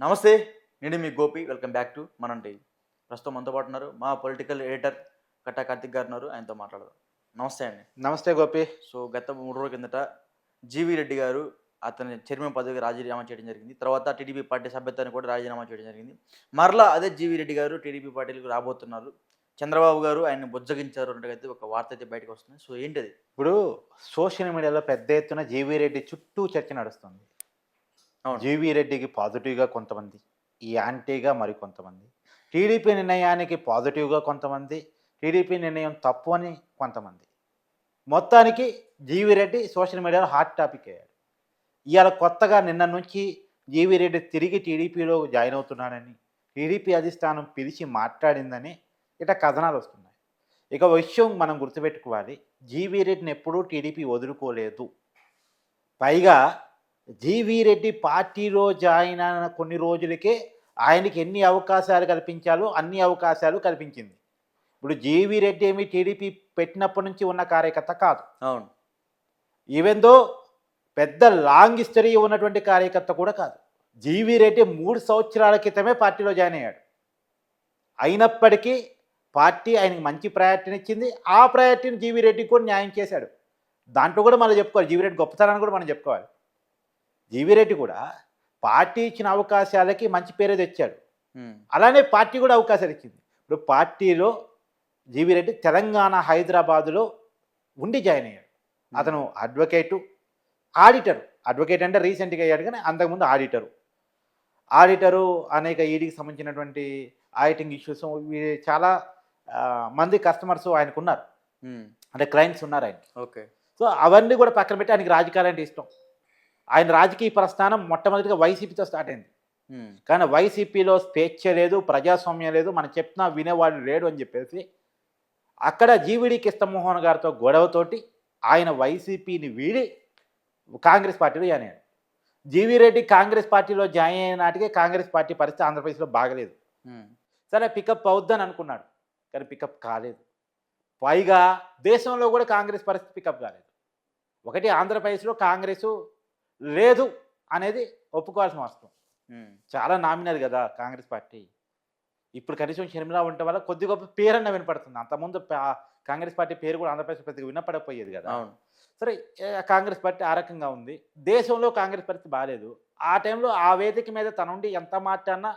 నమస్తే నేను మీ Gopi. Welcome back to Manam TV ప్రస్తుతం మనతో పాటు ఉన్నారు మా పొలిటికల్ ఎడిటర్ కట్టా కార్తిక్ గారు ఉన్నారు. ఆయనతో మాట్లాడదాం. నమస్తే అండి. నమస్తే గోపి. సో గత మూడు రోజుల కిందట జీవి రెడ్డి గారు అతని చైర్మన్ పదవికి రాజీనామా చేయడం జరిగింది. తర్వాత టీడీపీ పార్టీ సభ్యత్వాన్ని కూడా రాజీనామా చేయడం జరిగింది. మరలా అదే జీవి రెడ్డి గారు టీడీపీ పార్టీలకు రాబోతున్నారు. చంద్రబాబు గారు ఆయన బుజ్జగించారు అన్నట్టుగా ఒక వార్త అయితే బయటకు వస్తుంది. సో ఏంటది? ఇప్పుడు సోషల్ మీడియాలో పెద్ద ఎత్తున జీవీ రెడ్డి చుట్టూ చర్చ నడుస్తుంది. జీవీ రెడ్డికి పాజిటివ్గా కొంతమంది ఈ యాంటీగా మరి కొంతమంది. టీడీపీ నిర్ణయానికి పాజిటివ్గా కొంతమంది టీడీపీ నిర్ణయం తప్పు అని కొంతమంది. మొత్తానికి జీవి రెడ్డి సోషల్ మీడియాలో హాట్ టాపిక్ అయ్యాడు. ఇవాళ కొత్తగా నిన్న నుంచి జీవి రెడ్డి తిరిగి టీడీపీలో జాయిన్ అవుతున్నాడని టీడీపీ అధిష్టానం పిలిచి మాట్లాడిందని ఇట కథనాలు వస్తున్నాయి. ఇక విషయం మనం గుర్తుపెట్టుకోవాలి జీవీ రెడ్డిని ఎప్పుడూ టీడీపీ వదులుకోలేదు. పైగా జీవీ రెడ్డి పార్టీలో జాయిన్ అయిన కొన్ని రోజులకే ఆయనకి ఎన్ని అవకాశాలు కల్పించాలో అన్ని అవకాశాలు కల్పించింది. ఇప్పుడు జీవీ రెడ్డి ఏమి టీడీపీ పెట్టినప్పటి నుంచి ఉన్న కార్యకర్త కాదు. అవును. ఈవెందో పెద్ద లాంగ్ హిస్టరీ ఉన్నటువంటి కార్యకర్త కూడా కాదు. జీవీ రెడ్డి మూడు సంవత్సరాల క్రితమే పార్టీలో జాయిన్ అయ్యాడు. అయినప్పటికీ పార్టీ ఆయనకి మంచి ప్రయారిటీని ఇచ్చింది. ఆ ప్రయారిటీని జీవీ రెడ్డికి కూడా న్యాయం చేశాడు. దాంట్లో కూడా మనం చెప్పుకోవాలి. జీవీ రెడ్డి గొప్పతనాన్ని కూడా మనం చెప్పుకోవాలి. జీవీ రెడ్డి కూడా పార్టీ ఇచ్చిన అవకాశాలకి మంచి పేరే తెచ్చాడు. అలానే పార్టీ కూడా అవకాశాలు ఇచ్చింది. ఇప్పుడు పార్టీలో జీవీ రెడ్డి తెలంగాణ హైదరాబాదులో ఉండి జాయిన్ అయ్యాడు. అతను అడ్వకేటు ఆడిటర్. అడ్వకేట్ అంటే రీసెంట్గా అయ్యాడు కానీ అంతకుముందు ఆడిటరు. ఆడిటరు అనేక ఈడీకి సంబంధించినటువంటి ఆడిటింగ్ ఇష్యూస్ చాలా మంది కస్టమర్స్ ఆయనకు ఉన్నారు. అంటే క్లయింట్స్ ఉన్నారు ఆయన ఓకే. సో అవన్నీ కూడా పక్కన పెట్టి ఆయనకి రాజకీయాలు అంటే ఇష్టం. ఆయన రాజకీయ ప్రస్థానం మొట్టమొదటిగా వైసీపీతో స్టార్ట్ అయింది. కానీ వైసీపీలో స్వేచ్ఛ లేదు ప్రజాస్వామ్యం లేదు మనం చెప్పినా వినేవాడు లేడు అని చెప్పేసి అక్కడ జీవిడి కిష్టమోహన్ గారితో గొడవతోటి ఆయన వైసీపీని వీడి కాంగ్రెస్ పార్టీలో జాయిన్ అయ్యాడు. జీవీ రెడ్డి కాంగ్రెస్ పార్టీలో జాయిన్ అయిన నాటికే కాంగ్రెస్ పార్టీ పరిస్థితి ఆంధ్రప్రదేశ్లో బాగలేదు. సరే పికప్ అవుద్దని అనుకున్నాడు. కానీ పికప్ కాలేదు. పైగా దేశంలో కూడా కాంగ్రెస్ పరిస్థితి పికప్ కాలేదు. ఒకటి ఆంధ్రప్రదేశ్లో కాంగ్రెస్ లేదు అనేది ఒప్పుకోవాల్సిన వాస్తవం. చాలా నామినల్ కదా కాంగ్రెస్ పార్టీ. ఇప్పుడు కనీసం షర్మిలా ఉండటం వల్ల కొద్ది గొప్ప పేరన్న వినపడుతుంది. అంతకుముందు కాంగ్రెస్ పార్టీ పేరు కూడా ఆంధ్రప్రదేశ్ పెద్దగా వినపడకపోయేది కదా. అవును. సరే కాంగ్రెస్ పార్టీ ఆ రకంగా ఉంది. దేశంలో కాంగ్రెస్ పరిస్థితి బాగాలేదు. ఆ టైంలో ఆ వేదిక మీద తన ఉండి ఎంత మాట్లాడినా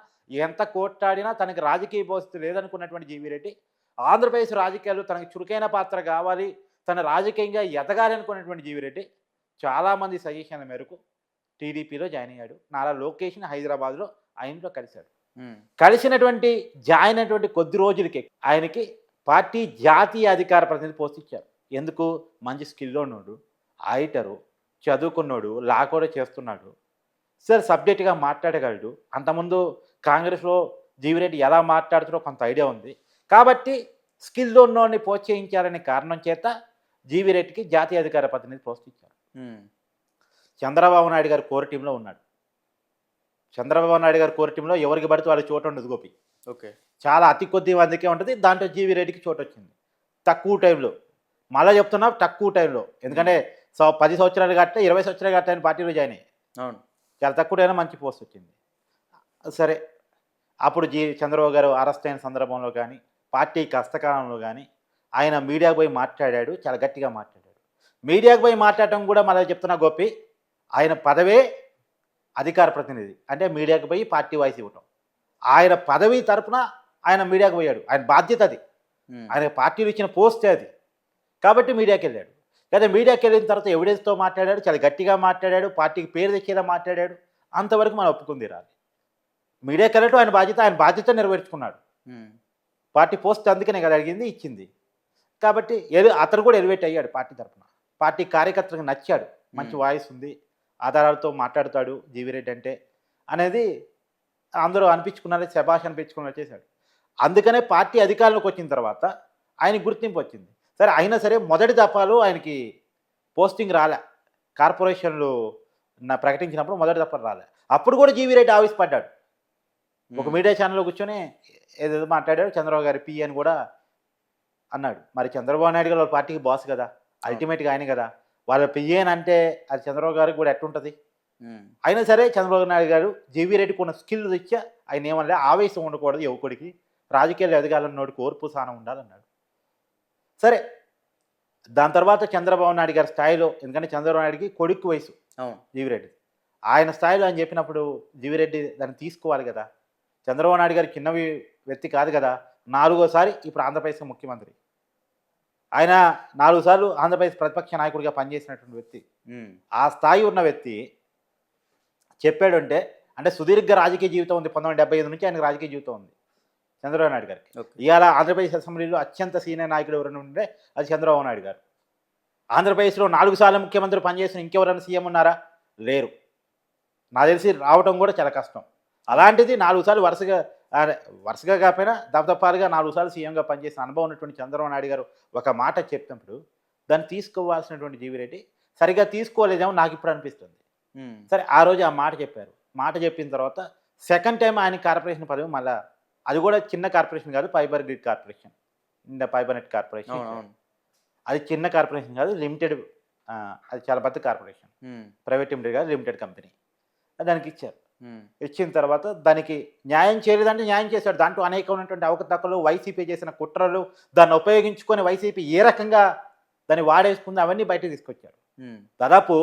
ఎంత కోట్లాడినా తనకి రాజకీయ భవిష్యత్తు లేదనుకున్నటువంటి జీవీ రెడ్డి ఆంధ్రప్రదేశ్ రాజకీయాలు తనకి చురుకైన పాత్ర కావాలి తన రాజకీయంగా ఎదగాలి అనుకున్నటువంటి జీవీ రెడ్డి చాలామంది సజెషన్ల మేరకు టీడీపీలో జాయిన్ అయ్యాడు. నారా లోకేష్ని హైదరాబాద్లో ఆయనతో కలిశాడు. కలిసినటువంటి జాయిన్ అయినటువంటి కొద్ది రోజులకి ఆయనకి పార్టీ జాతీయ అధికార ప్రతినిధి పోస్ట్ ఇచ్చారు. ఎందుకు? మంచి స్కిల్లో ఉన్నాడు ఆయిటరు చదువుకున్నాడు లా కూడా చేస్తున్నాడు. సార్ సబ్జెక్టుగా మాట్లాడగలడు. అంతకుముందు కాంగ్రెస్లో జీవిరెడ్డి ఎలా మాట్లాడుతాడో కొంత ఐడియా ఉంది. కాబట్టి స్కిల్లో ఉన్నోడిని ప్రోత్సహించాలనే కారణం చేత జీవిరెడ్డికి జాతీయ అధికార ప్రతినిధి పోస్ట్ ఇచ్చారు. ఉమ్. చంద్రబాబు నాయుడు గారు కోర్ టీంలో ఉన్నాడు. చంద్రబాబు నాయుడు గారు కోర్ టీంలో ఎవరికి పడితే వాళ్ళ చోటు ఉండదు గోపి. ఓకే. చాలా అతి కొద్ది మందికే ఉంటుంది. దాంట్లో జీవీ రెడ్డికి చోటు వచ్చింది. తక్కువ టైంలో. మళ్ళీ చెప్తున్నా తక్కువ టైంలో. ఎందుకంటే సో పది సంవత్సరాలు కట్టే ఇరవై సంవత్సరాలు కట్టే ఆయన పార్టీలో జాయిన్ అయ్యి. అవును. చాలా తక్కువ టైంలో మంచి పోస్ట్ వచ్చింది. సరే. అప్పుడు జీ చంద్రబాబు గారు అరెస్ట్ అయిన సందర్భంలో కానీ పార్టీ కష్టకాలంలో కానీ ఆయన మీడియాకు పోయి మాట్లాడాడు. చాలా గట్టిగా మాట్లాడాడు. మీడియాకు పోయి మాట్లాడటం కూడా మళ్ళీ చెప్తున్నా గోపి. ఆయన పదవే అధికార ప్రతినిధి. అంటే మీడియాకు పోయి పార్టీ వాయిస్ ఇవ్వటం. ఆయన పదవి తరపున ఆయన మీడియాకు పోయాడు. ఆయన బాధ్యత అది. ఆయన పార్టీలు ఇచ్చిన పోస్టే అది. కాబట్టి మీడియాకి వెళ్ళాడు. కదా మీడియాకి వెళ్ళిన తర్వాత ఎవిడెన్స్తో మాట్లాడాడు చాలా గట్టిగా మాట్లాడాడు పార్టీకి పేరు తెచ్చేలా మాట్లాడాడు. అంతవరకు మనం ఒప్పుకుంది రాలి మీడియాకి వెళ్ళటం ఆయన బాధ్యత ఆయన బాధ్యత నెరవేర్చుకున్నాడు. పార్టీ పోస్ట్ అందుకనే కదా అడిగింది ఇచ్చింది. కాబట్టి అతను కూడా ఎలివేట్ అయ్యాడు పార్టీ తరపున. పార్టీ కార్యకర్తలకు నచ్చాడు. మంచి. వాయిస్ ఉంది. ఆధారాలతో మాట్లాడతాడు జీవిరెడ్డి అంటే. అనేది అందరూ అనిపించుకున్నారు శభాష్ అనిపించుకున్నారు చేశాడు అందుకనే పార్టీ అధికారంలోకి వచ్చిన తర్వాత ఆయనకి గుర్తింపు వచ్చింది. సరే అయినా సరే మొదటి దఫాలో ఆయనకి పోస్టింగ్ రాలే. కార్పొరేషన్లు నా ప్రకటించినప్పుడు మొదటి దఫా రాలే. అప్పుడు కూడా జీవిరెడ్డి ఆవేశపడ్డాడు ఒక. మీడియా ఛానల్లో కూర్చొని ఏదేదో మాట్లాడాడు. చంద్రబాబు గారి పి అని కూడా అన్నాడు. మరి చంద్రబాబు నాయుడు గారు వాళ్ళ పార్టీకి బాస్ కదా. అల్టిమేట్గా ఆయన కదా. వాళ్ళ పిఏ అని అంటే అది చంద్రబాబు గారికి కూడా ఎట్టుంటుంది. అయినా సరే చంద్రబాబు నాయుడు గారు జీవీ రెడ్డికి ఉన్న స్కిల్ రీత్యా ఆయన ఏమన్నా ఆవేశం ఉండకూడదు యువకుడికి. రాజకీయాలు ఎదగాలన్నోడికి ఓర్పు సానం ఉండాలన్నాడు సరే. దాని తర్వాత చంద్రబాబు నాయుడు గారి స్థాయిలో ఎందుకంటే చంద్రబాబు నాయుడికి కొడుకు వయసు జీవిరెడ్డి ఆయన స్థాయిలో ఆయన చెప్పినప్పుడు జీవిరెడ్డి దాన్ని తీసుకోవాలి కదా. చంద్రబాబు నాయుడు గారు చిన్న వ్య- వ్యక్తి కాదు కదా. నాలుగోసారి ఇప్పుడు ఆంధ్రప్రదేశ్ ముఖ్యమంత్రి. ఆయన నాలుగు సార్లు ఆంధ్రప్రదేశ్ ప్రతిపక్ష నాయకుడిగా పనిచేసినటువంటి వ్యక్తి. ఆ స్థాయి ఉన్న వ్యక్తి చెప్పాడంటే అంటే సుదీర్ఘ రాజకీయ జీవితం ఉంది. పంతొమ్మిది డెబ్బై ఐదు నుంచి ఆయనకు రాజకీయ జీవితం ఉంది. చంద్రబాబు నాయుడు గారికి. ఇవాళ ఆంధ్రప్రదేశ్ అసెంబ్లీలో అత్యంత సీనియర్ నాయకుడు ఎవరైనా ఉంటే అది చంద్రబాబు నాయుడు గారు. ఆంధ్రప్రదేశ్లో నాలుగు సార్లు ముఖ్యమంత్రి పనిచేసిన ఇంకెవరైనా సీఎం ఉన్నారా? లేరు. నాకు తెలిసి రావటం కూడా చాలా కష్టం. అలాంటిది నాలుగు సార్లు వరుసగా వరుసగా కాకపోయినా దపదపాలుగా నాలుగు సార్లు సీఎంగా పనిచేసిన అనుభవం ఉన్నటువంటి చంద్రబాబు నాయుడు గారు ఒక మాట చెప్పినప్పుడు దాన్ని తీసుకోవాల్సినటువంటి జీవిరెడ్డి సరిగా తీసుకోలేదేమో నాకు ఇప్పుడు అనిపిస్తుంది. సరే ఆ రోజు ఆ మాట చెప్పారు. మాట చెప్పిన తర్వాత సెకండ్ టైం ఆయన కార్పొరేషన్ పదవి మళ్ళా అది కూడా చిన్న కార్పొరేషన్ కాదు ఫైబర్ గ్రిడ్ కార్పొరేషన్. ఇంద ఫైబర్ నెట్ కార్పొరేషన్. అది చిన్న కార్పొరేషన్ కాదు లిమిటెడ్ అది చాలా పెద్ద కార్పొరేషన్. ప్రైవేట్ లిమిటెడ్ కాదు లిమిటెడ్ కంపెనీ. దానికి ఇచ్చారు. ఇచ్చిన తర్వాత దానికి న్యాయం చేయలేదంటే న్యాయం చేశాడు. దాంట్లో అనేకమైనటువంటి అవకతవకలు వైసీపీ చేసిన కుట్రలు దాన్ని ఉపయోగించుకొని వైసీపీ ఏ రకంగా దాన్ని వాడేసుకుంది అవన్నీ బయటకు తీసుకొచ్చారు ఉమ్. దాదాపు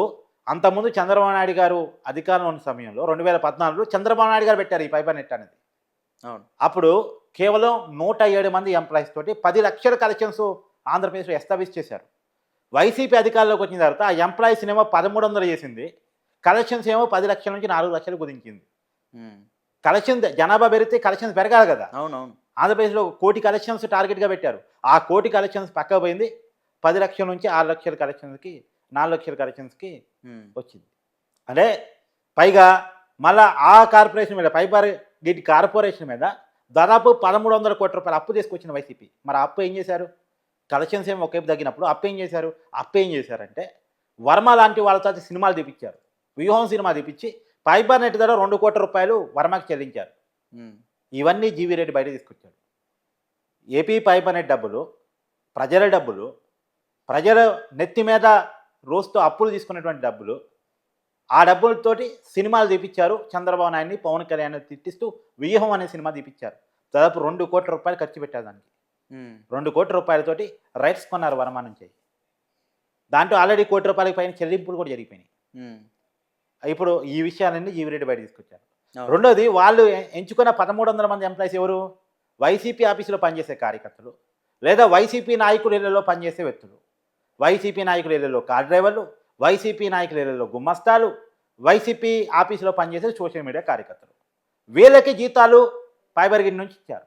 అంతకుముందు చంద్రబాబు నాయుడు గారు అధికారంలో ఉన్న సమయంలో రెండు వేల పద్నాలుగులో చంద్రబాబు నాయుడు గారు పెట్టారు ఈ ఫైబర్ నెట్ అనేది. అవును. అప్పుడు కేవలం నూట ఏడు మంది ఎంప్లాయీస్ తోటి పది లక్షల కలెక్షన్స్ ఆంధ్రప్రదేశ్లో ఎస్టాబ్లిష్ చేశారు. వైసీపీ అధికారంలోకి వచ్చిన తర్వాత ఆ ఎంప్లాయీస్ ఏమో పదమూడు వందలు చేసింది. కలెక్షన్స్ ఏమో పది లక్షల నుంచి నాలుగు లక్షలు కుదించింది. ఉమ్. కలెక్షన్ జనాభా పెరిగితే కలెక్షన్స్ పెరగాలి కదా. అవును అవును ఆంధ్రప్రదేశ్లో కోటి కలెక్షన్స్ టార్గెట్గా పెట్టారు. ఆ కోటి కలెక్షన్స్ పక్కకు పోయింది. పది లక్షల నుంచి ఆరు లక్షల కలెక్షన్స్కి నాలుగు లక్షల కలెక్షన్స్కి. వచ్చింది. అంటే పైగా మళ్ళా ఆ కార్పొరేషన్ మీద ఫైబర్ గ్రిడ్ కార్పొరేషన్ మీద దాదాపు పదమూడు వందల కోట్ల రూపాయలు అప్పు తీసుకొచ్చిన వైసీపీ. మరి అప్పు ఏం చేశారు? కలెక్షన్స్ ఏమో ఒకవైపు తగ్గినప్పుడు అప్పు ఏం చేశారు? అప్పు ఏం చేశారంటే వర్మ లాంటి వాళ్ళతో సినిమాలు తీపిచ్చారు. వ్యూహం సినిమా తీపిచ్చి ఫైబర్ నెట్ ద్వారా రెండు కోట్ల రూపాయలు వర్మకి చెల్లించారు. ఇవన్నీ జీవీ రెడ్డి బయట తీసుకొచ్చాడు ఏపీ ఫైబర్ నెట్ డబ్బులు ప్రజల డబ్బులు ప్రజల నెత్తి మీద రోజుతో అప్పులు తీసుకున్నటువంటి డబ్బులు ఆ డబ్బులతోటి సినిమాలు తీపిచ్చారు చంద్రబాబు నాయుడిని పవన్ కళ్యాణ్ తిట్టిస్తూ వ్యూహం అనే సినిమా తీపిచ్చారు దాదాపు రెండు కోట్ల రూపాయలు ఖర్చు పెట్టారు దానికి. రెండు కోట్ల రూపాయలతోటి రైట్స్ కొన్నారు వర్మ నుంచి దాంట్లో ఆల్రెడీ కోటి రూపాయలకి పైన చెల్లింపులు కూడా జరిగిపోయినాయి. ఇప్పుడు ఈ విషయాలన్నీ జీవిరెడ్డి బయట తీసుకొచ్చారు. రెండోది వాళ్ళు ఎంచుకున్న పదమూడు వందల మంది ఎంప్లాయీస్ ఎవరు? వైసీపీ ఆఫీసులో పనిచేసే కార్యకర్తలు లేదా వైసీపీ నాయకుల ఇళ్ళలో పనిచేసే వ్యక్తులు. వైసీపీ నాయకుల ఇళ్ళలో కార్ డ్రైవర్లు వైసీపీ నాయకుల ఇళ్ళలో గుమ్మస్తాలు వైసీపీ ఆఫీసులో పనిచేసే సోషల్ మీడియా కార్యకర్తలు. వీళ్ళకి జీతాలు ఫైబర్ గిడ్ నుంచి ఇచ్చారు.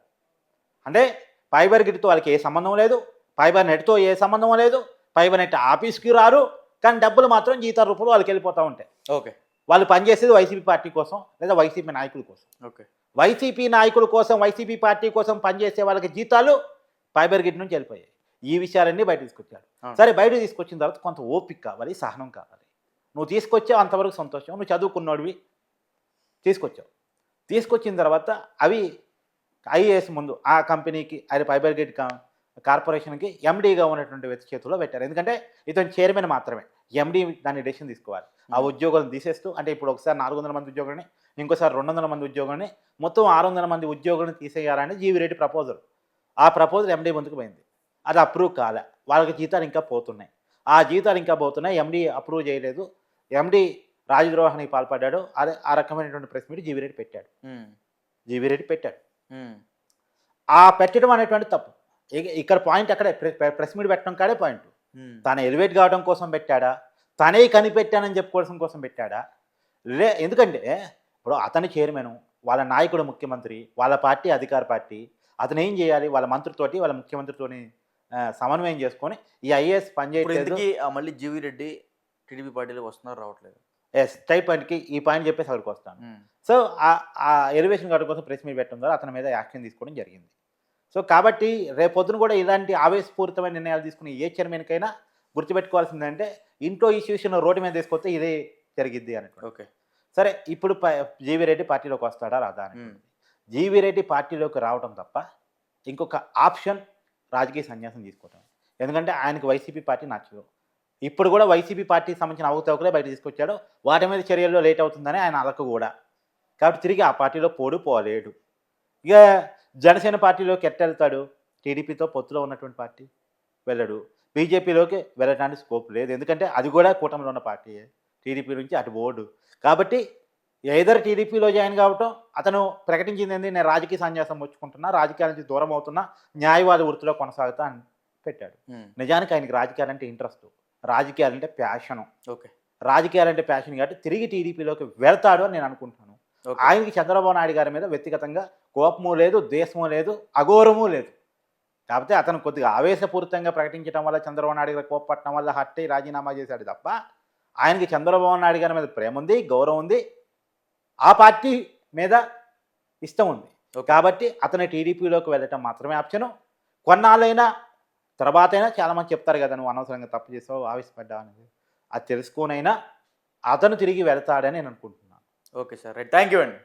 అంటే ఫైబర్ గిడ్తో వాళ్ళకి ఏ సంబంధం లేదు ఫైబర్ నెట్తో ఏ సంబంధం లేదు ఫైబర్ నెట్ ఆఫీస్కి రారు కానీ డబ్బులు మాత్రం జీతాల రూపంలో వాళ్ళకి వెళ్ళిపోతూ ఉంటాయి. ఓకే. వాళ్ళు పనిచేసేది వైసీపీ పార్టీ కోసం లేదా వైసీపీ నాయకుల కోసం. ఓకే. వైసీపీ నాయకుల కోసం వైసీపీ పార్టీ కోసం పనిచేసే వాళ్ళకి జీతాలు ఫైబర్ గిట్ నుంచి వెళ్ళిపోయాయి. ఈ విషయాలన్నీ బయట తీసుకొచ్చారు. అవును. సరే బయట తీసుకొచ్చిన తర్వాత కొంత ఓపిక కావాలి సహనం కావాలి. నువ్వు తీసుకొచ్చావు అంతవరకు సంతోషం. నువ్వు చదువుకున్నోడివి తీసుకొచ్చావు. తీసుకొచ్చిన తర్వాత అవి ఐఏఎస్ ముందు ఆ కంపెనీకి అది ఫైబర్ గిట్ కార్పొరేషన్కి ఎండీగా ఉన్నటువంటి వ్యక్తి చేతిలో పెట్టారు. ఎందుకంటే ఇతను చైర్మన్ మాత్రమే. ఎండీ దాన్ని డెసిషన్ తీసుకోవాలి. ఆ ఉద్యోగాలను తీసేస్తూ అంటే ఇప్పుడు ఒకసారి నాలుగు వందల మంది ఉద్యోగులని ఇంకోసారి రెండు వందల మంది ఉద్యోగులని మొత్తం ఆరు వందల మంది ఉద్యోగులను తీసేయాలని జీవిరెడ్డి ప్రపోజల్. ఆ ప్రపోజల్ ఎండీ ముందుకు పోయింది. అది అప్రూవ్ కాలే. వాళ్ళకి జీతాలు ఇంకా పోతున్నాయి. ఆ జీతాలు ఇంకా పోతున్నాయి. ఎండీ అప్రూవ్ చేయలేదు. ఎండీ రాజద్రోహానికి పాల్పడ్డాడు. అదే ఆ రకమైనటువంటి ప్రెస్ మీట్ జీవిరెడ్డి పెట్టాడు. ఉమ్. జీవిరెడ్డి పెట్టాడు. ఉమ్. ఆ పెట్టడం అనేటువంటి తప్పు. ఇక్కడ పాయింట్ అక్కడే ప్రె- ప్రెస్ మీట్ పెట్టడం కాడే పాయింట్. తాను ఎలివేట్ కావడం కోసం పెట్టాడా? తనే కనిపెట్టానని చెప్పుకోవడం కోసం పెట్టాడా? లే ఎందుకంటే ఇప్పుడు అతని చైర్మన్ వాళ్ళ నాయకుడు ముఖ్యమంత్రి వాళ్ళ పార్టీ అధికార పార్టీ అతను ఏం చేయాలి? వాళ్ళ మంత్రితోటి వాళ్ళ ముఖ్యమంత్రితోని సమన్వయం చేసుకొని ఈ ఐఏఎస్ ఆ మళ్ళీ జీవి రెడ్డి టీడీపీ పార్టీలోకి వస్తున్నారు రావట్లేదు? ఎస్ టైప్ పాయింట్కి ఈ పాయింట్ చెప్పేసి అక్కడికి వస్తాను. సో ఆ- ఆ ఎలివేషన్ కార్డు కోసం ప్రెస్ మీట్ పెట్టడం ద్వారా అతని మీద యాక్షన్ తీసుకోవడం జరిగింది. సో కాబట్టి రేపొద్దున కూడా ఇలాంటి ఆవేశపూరితమైన నిర్ణయాలు తీసుకుని ఏ చైర్మన్కైనా గుర్తుపెట్టుకోవాల్సిందంటే ఇంట్లో ఇష్యూషన్ రోడ్డు మీద తీసుకొస్తే ఇదే జరిగిద్ది అన్నట్టు ఓకే. సరే ఇప్పుడు జీవీ రెడ్డి పార్టీలోకి వస్తాడా? రాదా. జీవీ రెడ్డి పార్టీలోకి రావడం తప్ప ఇంకొక ఆప్షన్ రాజకీయ సన్యాసం తీసుకోవటం ఎందుకంటే ఆయనకు వైసీపీ పార్టీ నచ్చదు. ఇప్పుడు కూడా వైసీపీ పార్టీకి సంబంధించిన అవకతవకలే బయట తీసుకొచ్చాడు. వాటి మీద చర్యల్లో లేట్ అవుతుందని ఆయన అలక కూడా. కాబట్టి తిరిగి ఆ పార్టీలో పోడు పోలేడు. ఇక జనసేన పార్టీలోకి ఎట్టెళ్తాడు టీడీపీతో పొత్తులో ఉన్నటువంటి పార్టీ వెళ్ళడు. బీజేపీలోకి వెళ్ళడానికి స్కోప్ లేదు. ఎందుకంటే అది కూడా కూటమిలో ఉన్న పార్టీయే టీడీపీ నుంచి అటు బోర్డు కాబట్టి ఏదర్ టీడీపీలో జాయిన్ కావటం అతను ప్రకటించింది ఏంది? నేను రాజకీయ సన్యాసం వచ్చుకుంటున్నా రాజకీయాల నుంచి దూరం అవుతున్నా న్యాయవాద వృత్తిలో కొనసాగుతా అని పెట్టాడు. నిజానికి ఆయనకి రాజకీయాలంటే ఇంట్రెస్ట్. రాజకీయాలంటే ప్యాషను. ఓకే. రాజకీయాలంటే ప్యాషన్ కాబట్టి తిరిగి టీడీపీలోకి వెళ్తాడు అని నేను అనుకుంటున్నాను. ఆయనకి చంద్రబాబు నాయుడు గారి మీద వ్యక్తిగతంగా కోపము లేదు ద్వేషము లేదు అఘోరము లేదు. కాకపోతే అతను కొద్దిగా ఆవేశపూరితంగా ప్రకటించడం వల్ల చంద్రబాబు నాయుడు గారు కోపపట్టడం వల్ల హట్ అయి రాజీనామా చేశాడు తప్ప ఆయనకి చంద్రబాబు నాయుడు గారి మీద ప్రేమ ఉంది గౌరవం ఉంది ఆ పార్టీ మీద ఇష్టం ఉంది. కాబట్టి అతను టీడీపీలోకి వెళ్ళటం మాత్రమే ఆప్షను. కొన్నాళ్ళైనా తర్వాత అయినా చాలామంది చెప్తారు కదా నువ్వు అనవసరంగా తప్పు చేసావు ఆవేశపడ్డావు అనేది అది తెలుసుకోనైనా అతను తిరిగి వెళ్తాడని నేను అనుకుంటున్నాను. Okay sir. Right. Thank you అండి.